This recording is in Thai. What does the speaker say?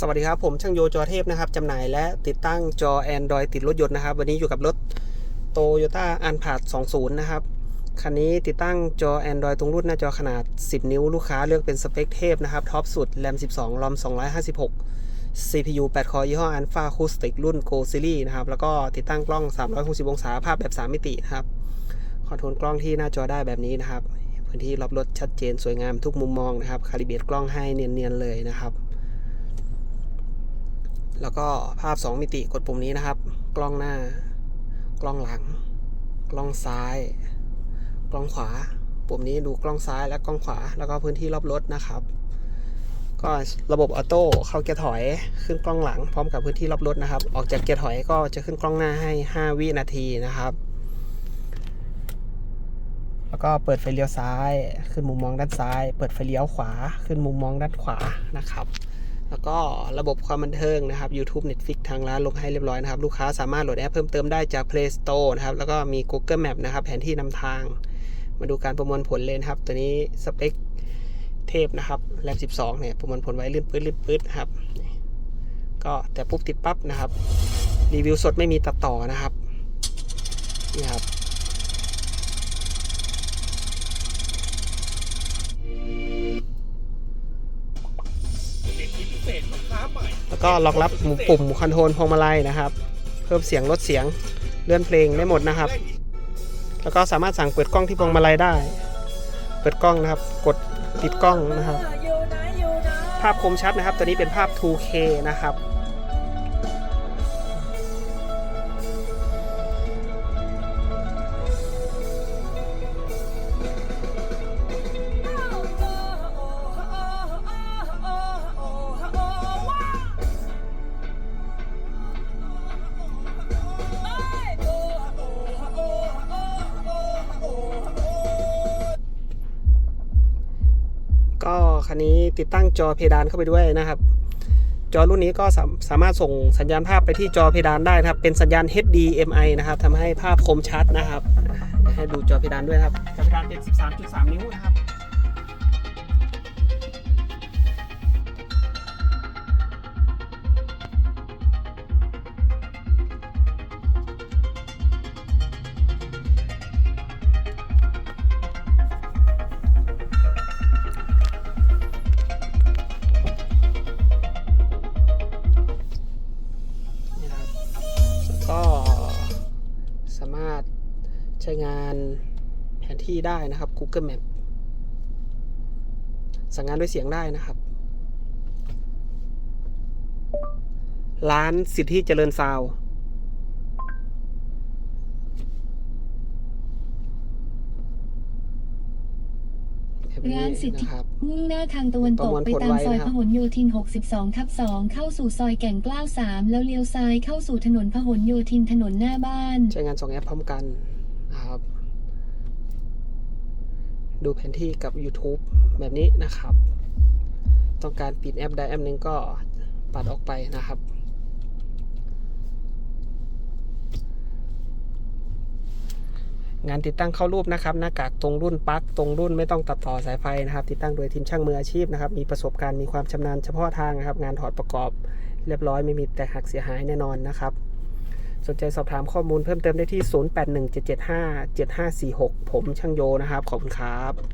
สวัสดีครับ ผมช่างโยจอเทพนะครับจำหน่ายและติดตั้งจอ Android ติดรถยนต์นะครับ วันนี้อยู่กับรถ Toyota a n p a r 20 นะครับ คันนี้ติดตั้งจอ Android ตรงรุ่นหน้าจอขนาด 10 นิ้วลูกค้าเลือกเป็นสเปคเทพนะครับ ท็อปสุด RAM 12 ROM 256 CPU 8 คอร์ยี่ห้อ Alpha Acoustic รุ่น Go Series นะครับ แล้วก็ติดตั้งกล้อง 360 องศาภาพแบบ 3 มิตินะครับคอนโทรลกล้องที่หน้าจอได้แบบนี้นะครับพื้นที่รอบรถชัดเจนสวยงามทุกมุมมองนะครับคาลิเบรตกล้องให้เนียนๆเลยนะครับ แล้วก็ภาพ 2 มิติกดปุ่มนี้นะครับ กล้องหน้า กล้องหลัง กล้องซ้าย กล้องขวา ปุ่มนี้ดูกล้องซ้ายและกล้องขวา แล้วก็พื้นที่รอบรถนะครับ ก็ระบบออโต้เข้าเกียร์ถอยขึ้นกล้องหลัง พร้อมกับพื้นที่รอบรถนะครับ ออกจากเกียร์ถอยก็จะขึ้นกล้องหน้าให้ 5 วินาทีนะครับ แล้วก็เปิดไฟเลี้ยวซ้าย ขึ้นมุมมองด้านซ้าย เปิดไฟเลี้ยวขวา ขึ้นมุมมองด้านขวานะครับ แล้วก็ระบบความบันเทิงนะครับ YouTube Netflix ทางร้านลงให้เรียบร้อยนะครับ ลูกค้าสามารถโหลดแอปเพิ่มเติมได้จาก Play Store นะครับ แล้วก็มี Google Map นะครับ แผนที่นำทาง มาดูการประมวลผลเลยนะครับ ตัวนี้สเปคเทพนะครับแรม12 เนี่ย ประมวลผลไว้ลื่นปื๊ดลื่นปื๊ดครับ ก็แต่ปุ๊บติดปั๊บนะครับ รีวิวสดไม่มีตัดต่อนะครับ นี่ครับ ก็ล็อกรับปุ่มคอนโทรลพวงมาลัยนะครับ เพิ่มเสียงลดเสียงเลื่อนเพลงได้หมดนะครับ แล้วก็สามารถสั่งเปิดกล้องที่พวงมาลัยได้ เปิดกล้องนะครับ กดติดกล้องนะครับ ภาพคมชัดนะครับ ตัวนี้เป็นภาพ 2K นะครับ ก็คันนี้ติดตั้งจอเพดานเข้าไปด้วยนะครับ จอรุ่นนี้ก็สามสามารถส่งสัญญาณภาพไปที่จอเพดานได้นะครับ เป็นสัญญาณ HDMI นะครับทำให้ภาพคมชัดนะครับ ให้ดูจอเพดานด้วยครับจอเพดานเป็น 13.3 นิ้วนะครับ ใช้งานแผนที่ได้นะครับ Google Map สั่งงานด้วยเสียงได้นะครับ ร้านสิทธิเจริญซาวด์แบบนี้ร้านสิทธินะครับมุ่งหน้าทางตะวันตประกมวลไปผลตามไว้ซอยนะครับพหลโยธิน 62 ทับ 2 เข้าสู่ซอยแก่งกล้าว 3 แล้วเลี้ยวซ้ายเข้าสู่ถนนพหลโยธินถนนหน้าบ้าน ใช้งาน2แอปพร้อมกันนะครับ ดูแผนที่กับ YouTube แบบนี้นะครับ ต้องการปิดแอปใดแอปหนึ่งก็ปัดออกไปนะครับ งานติดตั้งเข้ารูปนะครับหน้ากากตรงรุ่นปลั๊กตรงรุ่นไม่ต้องตัดต่อสายไฟนะครับ ติดตั้งโดยทีมช่างมืออาชีพนะครับ มีประสบการณ์มีความชำนาญเฉพาะทางนะครับ งานถอดประกอบเรียบร้อยไม่มีแตกหักเสียหายแน่นอนนะครับ สนใจสอบถามข้อมูลเพิ่มเติมได้ที่ 0817757546 ผมช่างโยนะครับ ขอบคุณครับ